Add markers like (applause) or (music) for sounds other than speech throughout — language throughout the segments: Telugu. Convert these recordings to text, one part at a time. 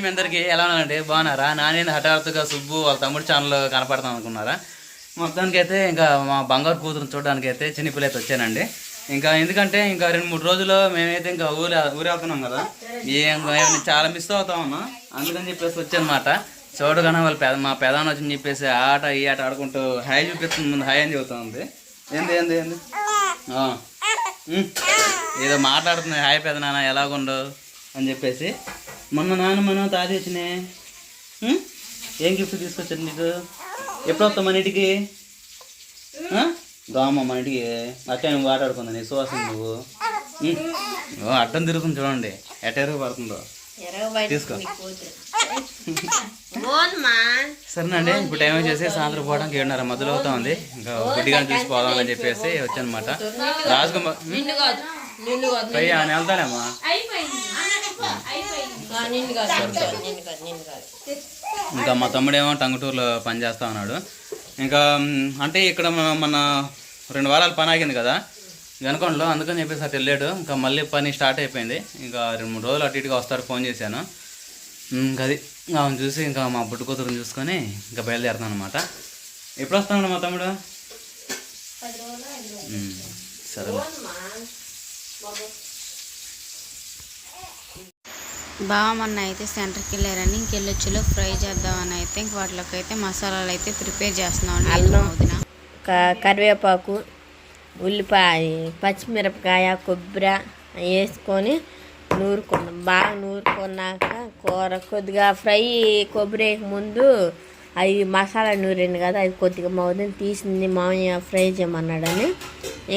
మీ అందరికి ఎలా ఉన్నారండి? బాగున్నారా? నానేది హఠాత్తుగా సుబ్బు వాళ్ళ తమ్ముడు ఛానల్ కనపడతాం అనుకున్నారా? మొత్తానికి అయితే ఇంకా మా బంగారు కూతురు చూడడానికి అయితే చిన్నపిల్ల అయితే వచ్చానండి. ఇంకా ఎందుకంటే ఇంకా రెండు మూడు రోజులు మేమైతే ఇంకా ఊరు ఊరు వెళ్తున్నాం కదా ఏం చాలా మిస్ అవుతా ఉన్నాం. అందుకని చెప్పేసి వచ్చానమాట. చూడగానే వాళ్ళు పెద మా పెదాన్ని వచ్చి చెప్పేసి ఆట ఈ ఆట ఆడుకుంటూ హాయ్ చూపిస్తుంది ముందు హాయ్ అని చెబుతా ఉంది ఏంది ఏంది? ఏంది ఏదో మాట్లాడుతుంది. హాయ్ పెదనాన్న ఎలాగుండు? అని చెప్పేసి మొన్న తాది వచ్చినాయి ఉమ్? ఏం గిఫ్ట్ తీసుకొచ్చారు నీకు? ఎప్పుడు వస్తావు మన ఇంటికి? రామ్మ మన ఇంటికి. అట్టే నువ్వు ఆటాడుకుందా నీ సువాసన నువ్వు. అడ్డం తిరుగుతుంది చూడండి. ఎటెరుగు పడుతుందో. తీసుకో. సరేనండి ఇప్పుడు టైం వచ్చేసి సాయంత్రం పోవడానికి ఏడున్నర మధ్యలో అవుతా ఉంది. ఇంకా గుడ్డిగా అని చెప్పేసి వచ్చానమాట. రాజకుమార్ పై ఆయన వెళ్తానేమ్మా ఇంకా మా తమ్ముడేమో టంగుటూరులో పని చేస్తా ఉన్నాడు. ఇంకా అంటే ఇక్కడ మన- రెండు వారాలు పని ఆగింది కదా వెనకొండలో అందుకని చెప్పేసి అటు వెళ్ళాడు. ఇంకా మళ్ళీ పని స్టార్ట్ అయిపోయింది. ఇంకా రెండు మూడు రోజులు అటు ఇటుగా వస్తారు ఫోన్ చేశాను. ఇంకా అది ఆమెను చూసి ఇంకా మా బుట్టు కూతురుని చూసుకొని ఇంకా బయలుదేరుతాను అనమాట ఎప్పుడు వస్తాను మా తమ్ముడు? సరే బావ మొన్న అయితే సెంటర్కి వెళ్ళారని ఇంకెళ్ళొచ్చులో ఫ్రై చేద్దామని అయితే ఇంక వాటిలోకి అయితే మసాలాలు అయితే ప్రిపేర్ చేస్తున్నాం అల్లం. కరివేపాకు ఉల్లిపాయ పచ్చిమిరపకాయ కొబ్బరి వేసుకొని నూరుకున్నాం. బాగా నూరుకున్నాక కూర కొద్దిగా ఫ్రై కొబ్బరి ముందు అవి మసాలా నూరింది కదా అది కొద్దిగా మా వదిన తీసింది మామయ్య ఫ్రై చేయమన్నాడని.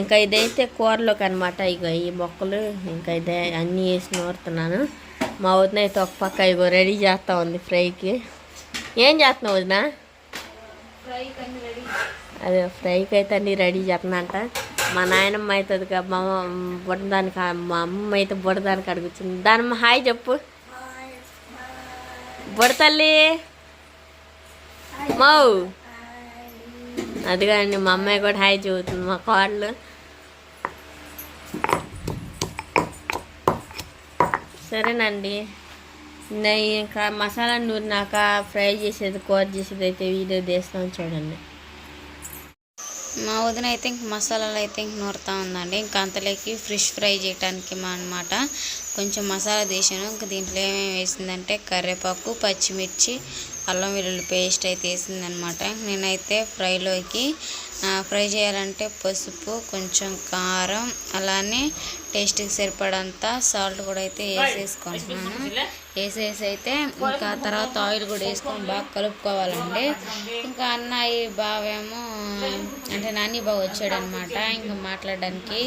ఇంకా ఇదైతే కూరలోకి అనమాట ఇక ఈ మొక్కలు ఇంకా ఇదే అన్నీ వేసి నూరుతున్నాను. మా వదిన అయితే ఒక పక్క ఇగో రెడీ చేస్తా ఉంది ఫ్రైకి. ఏం చేస్తున్నావు వదినా? అదే ఫ్రైకి అయితే అన్ని రెడీ చేస్తున్నంట మా నాయనమ్మ అవుతుంది మా బుడదానికి మా అమ్మ అయితే బుడదానికి అడుగుతుంది. దానమ్మ హాయ్ చెప్పు. బుడతల్లి మౌ. అది కానీ మా అమ్మాయి కూడా హాయ్ చెబుతుంది మా కోడలు సరేనండి. నెయ్యి ఇంకా మసాలా నూరినాక ఫ్రై చేసేది కూర చేసేది అయితే వీడియో తీస్తాం చూడండి. మా వదిన అయితే ఇంక మసాలాలు అయితే ఇంక నూరుతా ఉందండి. ఇంకా అంతలోకి ఫిష్ ఫ్రై చేయడానికి మా అనమాట కొంచెం మసాలా తీసాను. ఇంక దీంట్లో ఏమేమి వేసిందంటే కరివేపాకు పచ్చిమిర్చి అల్లం వెల్లుల్లి పేస్ట్ అయితే వేసిందనమాట. నేనైతే ఫ్రైలోకి ఫ్రై చేయాలంటే పసుపు కొంచెం కారం అలానే టేస్ట్కి సరిపడంత సాల్ట్ కూడా అయితే వేసేసుకుంటున్నాను. వేసేసి అయితే ఇంకా తర్వాత ఆయిల్ కూడా వేసుకొని బాగా కలుపుకోవాలండి. ఇంకా అన్నయ్య బావేమో అంటే నాని బాగా వచ్చాడనమాట. ఇంకా మాట్లాడడానికి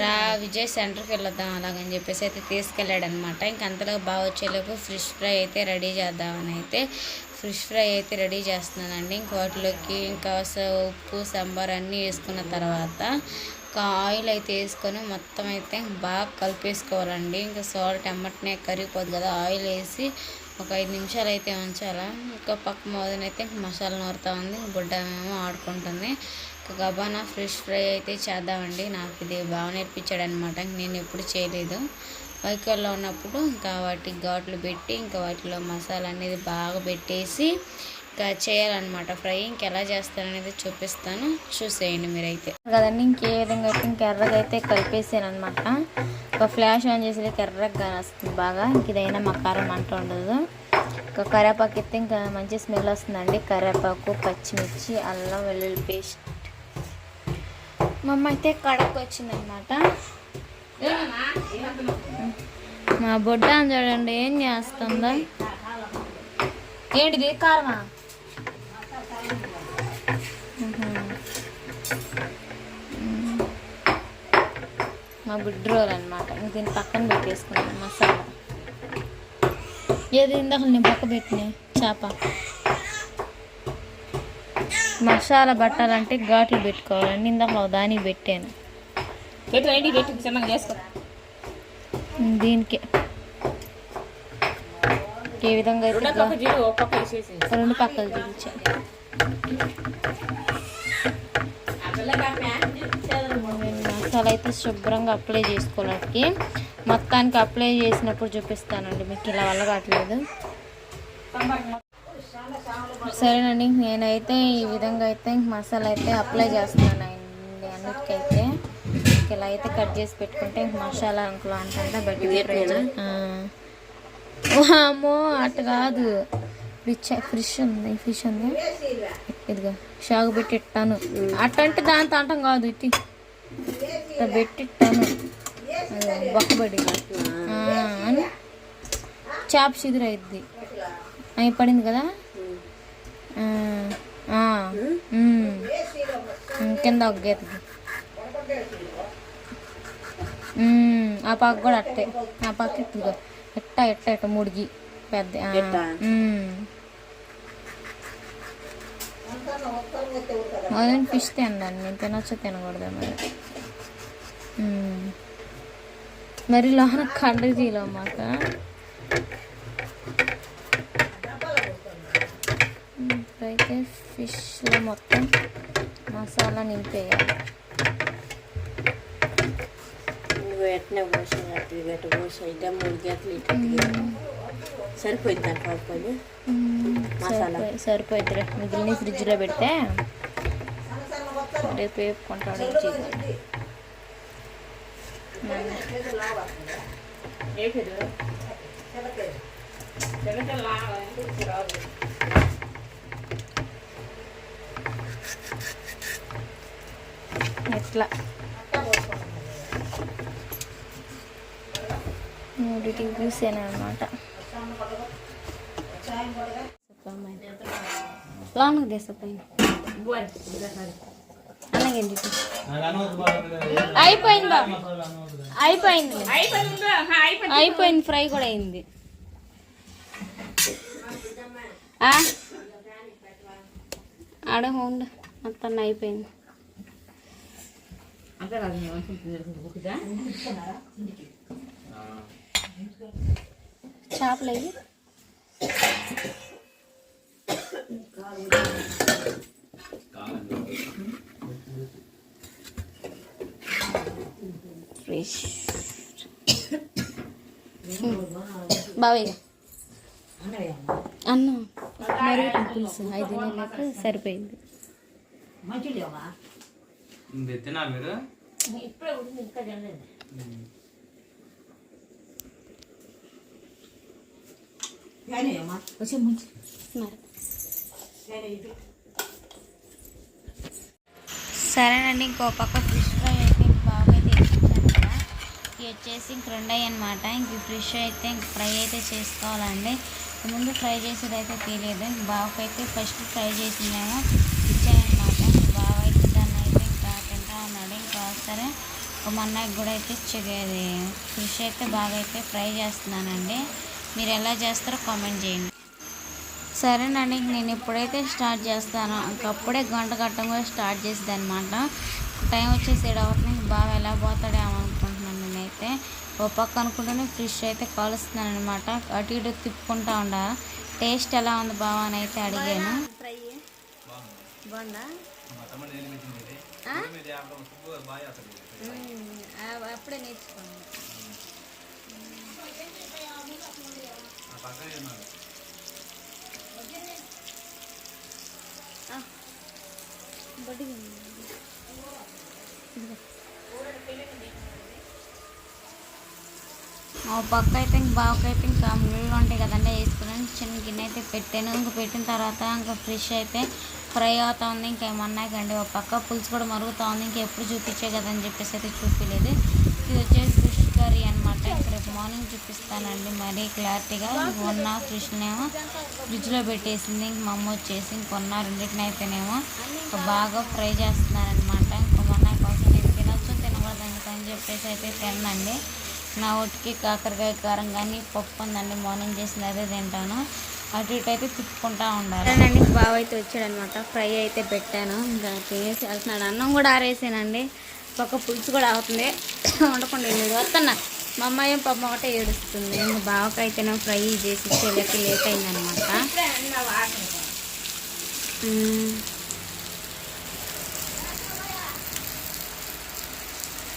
రా విజయ్ సెంటర్కి వెళ్దాం అలాగని చెప్పేసి అయితే తీసుకెళ్ళాడనమాట. ఇంకా అంతలో బాగా వచ్చేలోపు ఫిష్ ఫ్రై అయితే రెడీ చేద్దామని అయితే ఫిష్ ఫ్రై అయితే రెడీ చేస్తున్నానండి. ఇంకా వాటిలోకి ఇంకా ఉప్పు సాంబార్ అన్నీ వేసుకున్న తర్వాత ఇంకా ఆయిల్ అయితే వేసుకొని మొత్తం అయితే బాగా కలిపేసుకోవాలండి. ఇంకా సాల్ట్ ఎమ్మటనే కరిగిపోదు కదా ఆయిల్ వేసి ఒక ఐదు నిమిషాలు అయితే ఉంచాలా. ఇంకా పక్క మోదన అయితే మసాలా నూరుతూ ఉంది బుడ్డ ఏమో ఆడుకుంటుంది. ఇంకా గబానా ఫ్రెష్ ఫ్రై అయితే చేద్దామండి. నాకు ఇది బాగా నేర్పించాడు అనమాట నేను ఎప్పుడు చేయలేదు. వైకల్లో ఉన్నప్పుడు ఇంకా వాటికి ఘాట్లు పెట్టి ఇంకా వాటిలో మసాలా అనేది బాగా పెట్టేసి చేయాలన్నమాట. ఫ్రై ఇంకెలా చేస్తాననేది చూపిస్తాను. చూసేయండి మీరైతే. కదండి ఇంకే విధంగా అయితే ఇంక ఎర్రగా అయితే కలిపేసాను అనమాట ఒక ఫ్లాష్ ఆన్ చేసేది ఎర్రగా వస్తుంది బాగా. ఇంక ఇదైనా మా కారం అంట ఉండదు. ఇంకా కరివేపాకు అయితే ఇంకా మంచి స్మెల్ వస్తుందండి. కరివేపాకు పచ్చిమిర్చి అల్లం వెల్లుల్లి పేస్ట్. మా అమ్మ అయితే కడకు వచ్చిందనమాట మా బొడ్డ చూడండి ఏం చేస్తుందో. ఏంటిది? కారమా? మా బుడ్రోలు అనమాట ఇంక దీన్ని పక్కన పెట్టేసుకున్నాను మసాలా. ఏది ఇందాక నేను పక్క పెట్టిన? చేప. మసాలా పట్టాలంటే ఘాట్లు పెట్టుకోవాలండి ఇందాక ఒక దానికి పెట్టాను. దీనికి. ఏ విధంగా అయితే రెండో పక్కలు మసాలా అయితే శుభ్రంగా అప్లై చేసుకోవడానికి. మొత్తానికి అప్లై చేసినప్పుడు చూపిస్తానండి మీకు ఇలా వల్ల కావట్లేదు. సరేనండి నేనైతే ఈ విధంగా అయితే ఇంక మసాలా అయితే అప్లై చేస్తున్నానండి అన్నిటికైతే. ఇలా అయితే కట్ చేసి పెట్టుకుంటే ఇంక మసాలా అంకులు అంటే బట్టి అమ్మో అటు కాదు. ఫిష్ ఫిష్ ఉంది ఫిష్ ఉంది. ఇదిగో షాగు పెట్టి ఇట్టాను. అట్టంటే దాంతో అంటాం కాదు ఇట్టి. ఇట్లా పెట్టి ఇట్టాను అదిగో బొక్కబడి అని చేప చిగురైద్ది అవి పడింది కదా? కింద ఒక ఉమ్, ఆ పక్క కూడా అట్టే. ఆ పక్క ఇట్టుగా ఎట్ట ఎట్ట ఎట్ట ముడిగి పెద్ద. మొదలు ఫిష్ తిన్నాను నేను తినొచ్చు తినకూడదు మరి. మరి లోన కండకు తీయలేవు మాకు ఇప్పుడైతే ఫిష్లో మొత్తం మసాలా నింపేయాలి. నువ్వు ఎట్నే పోసి అట్లా గట్ట పోసి అయితే మూడు గంటలు ఇటు సరిపోయింది అంట పది మసాలా. సరిపోయిద్దిరా. మిగిలిన ఫ్రిడ్జ్లో పెడితే రేపు వేపుకుంటాడు. ఎట్లా? మూడింటికి చూసాను అనమాట లోనకు తీసపోయింది అలాగే అయిపోయింది? అయిపోయింది. అయిపోయింది? ఫ్రై కూడా అయింది? ఆడ ఉండు మొత్తం అయిపోయింది. చేపలు బావయ్య అన్న. మరుగుతుంది పులుసు ఐదు నెలలకు సరిపోయింది. సరేనండి ఇంకో పక్క ఫిష్ ఫ్రై అయితే ఇంక బాగా అయితే వేయించాను కదా ఇవి వచ్చేసి ఇంక రెండు అయ్యనమాట ఇంక ఫ్రెష్ ఫిష్ అయితే ఇంక ఫ్రై అయితే చేసుకోవాలండి. ముందు ఫ్రై చేసేది అయితే తెలియదు. ఇంక బావకి అయితే ఫస్ట్ ఫ్రై చేసిందేమో ఇచ్చాయన్నమాట ఇంక బావ అయితే దాన్ని అయితే ఇంకా తింటా ఉన్నాడు. ఇంకా సరే ఒక మొన్నకి కూడా అయితే ఇచ్చేది ఫిష్ అయితే బాగా అయితే ఫ్రై చేస్తున్నానండి. మీరు ఎలా చేస్తారో కామెంట్ చేయండి. సరేనండి నేను ఇప్పుడైతే స్టార్ట్ చేస్తాను. ఇంకప్పుడే గంట కట్టం కూడా స్టార్ట్ చేసేది అనమాట టైం వచ్చేసి ఏడు బాగా ఎలా పోతాడేమో ఓ పక్క అనుకుంటూనే ఫిష్ అయితే కాలుస్తున్నాను అనమాట అటు ఇటు తిప్పుకుంటా ఉండా. టేస్ట్ ఎలా ఉంది బావా అని అయితే అడిగాను. అప్పుడే నేర్చుకోండి ఆ పక్క అయితే ఇంక అయితే ఇంకా ముళ్ళు ఉంటాయి కదండి వేసుకున్నాను. చిన్న గిన్నె అయితే పెట్టాను. ఇంక పెట్టిన తర్వాత ఇంకా ఫ్రెష్ అయితే ఫ్రై అవుతా ఉంది. ఇంకేమన్నా కండి ఒక పక్క పులుసు కూడా మరుగుతూ ఉంది. ఇంకెప్పుడు చూపించే కదని చెప్పేసి అయితే చూపించలేదు ఇది వచ్చేసి ఫిష్ కర్రీ అనమాట ఇక్కడ రేపు మార్నింగ్ చూపిస్తానండి. మరీ క్లారిటీగా ఉన్న ఫిష్నేమో ఫ్రిడ్జ్లో పెట్టేసింది. ఇంక మా అమ్మ వచ్చేసి ఇంకొన్న రెండింటిని అయితేనేమో బాగా ఫ్రై చేస్తున్నారనమాట ఇంక మొన్న కోసం నేను తినొచ్చు తినకూడదు అని చెప్పేసి అయితే తినండి నా ఒట్టికి కాకరకాయ కారం కానీ పప్పు ఉందండి. మార్నింగ్ చేసింది అదే తింటాను. అటు ఇటు అయితే తిప్పుకుంటా ఉండాలి. అండి బావ అయితే వచ్చాడనమాట. ఫ్రై అయితే పెట్టాను. ఇంకా తినేసి వెళ్తున్నాడు. అన్నం కూడా ఆరేసానండి. పక్క పులుసు కూడా అవుతుంది. వండకుండా వెళ్ళాడు. వస్తున్నా మా అమ్మాయి ఏం పప్పు ఒకటే ఏడుస్తుంది. ఇంకా బావకైతేనే ఫ్రై చేసి చెల్లెకి లేట్ అయిందనమాట.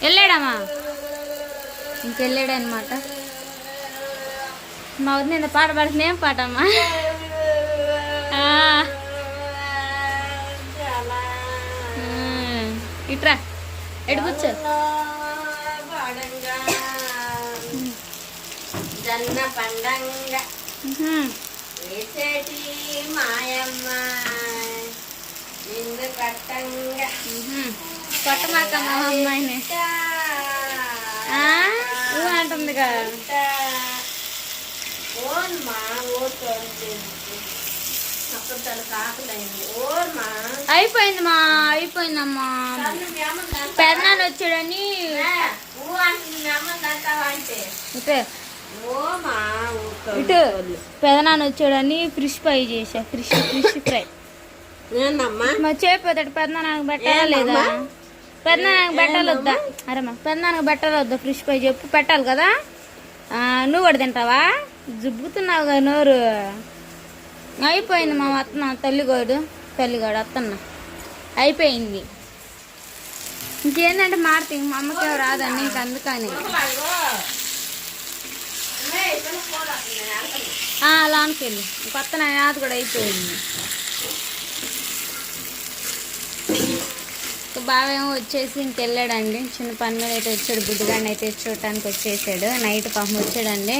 వెళ్ళాడమ్మా. ఇంకెళ్ళాడు అనమాట మా వద్ద నేను పాట పాడుతున్నా ఏం పాట అమ్మా? ఇట్రా. ఎటు కూర్చో? జన్న పండంగ. వేసేటి మాయమ్మ నిండు కట్టంగ. కొట్టమాక మా అమ్మాయిని. అంటుందిగా. అయిపోయింది మా అయిపోయిందమ్మా పెదనాన్న వచ్చాడని. ఇటు. ఇటు. పెదనాన్న వచ్చాడని ఫిష్ ఫ్రై చేసా ఫిష్ ఫిష్ ఫ్రై. మా చేపోతాడు పెదనాన్నకు పెట్టాలా లేదా పెదనాన్నకు పెట్టాలి వద్దా? అరేమ్మా పెదనాన్నకు పెట్టాలి వద్దా ఫిష్ ఫ్రై చెప్పు పెట్టాలి కదా? నువ్వు కూడా తింటావా? జుబ్బుతున్నావు కదా నోరు. అయిపోయింది మా అత్తన్న తల్లిగోడు తల్లిగోడు అత్తన్న అయిపోయింది. ఇంకేంటంటే మారుతి మా అమ్మకి ఎవరు రాదండి ఇంక అందుకని. అలా అనుకెళ్ళి కొత్త నాది కూడా అయిపోయింది. ఇంకా బాగా ఏమో వచ్చేసి ఇంకెళ్ళాడండి చిన్న పని మీద అయితే వచ్చాడు బుడ్డిగాడిని అయితే చూడటానికి వచ్చేసాడు. నైట్ పాపం వచ్చాడండి.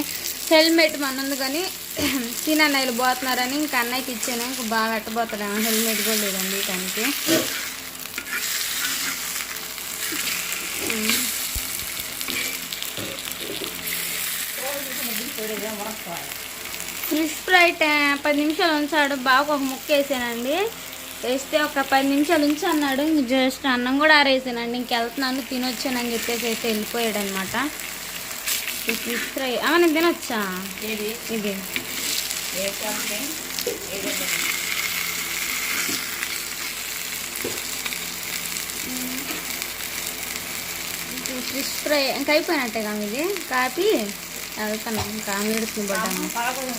హెల్మెట్ మనందు కానీ (clears throat) తినన్నయ్యలు పోతున్నారని ఇంకా అన్నయ్యకి ఇచ్చాను. ఇంకా బాగా అట్టబోతాడు హెల్మెట్ కూడా లేదండి తనకి టైంకి ఫిష్ పది నిమిషాలు ఉంచాడు. బాగా ఒక ముక్క వేసానండి వేస్తే ఒక పది నిమిషాలు ఉంచి అన్నాడు. ఇంక జస్ట్ అన్నం కూడా ఆరేసానండి. ఇంకెళ్తున్నాను తినొచ్చానని చెప్పేసి అయితే వెళ్ళిపోయాడు అనమాట ఫిష్ ఫ్రై నేను తినొచ్చా ఇది. ఫిష్ ఫ్రై ఇంకా అయిపోయినట్టే కదా ఇది కాపీ వెళ్తాను ఇంకా ఆమె పడ్డాము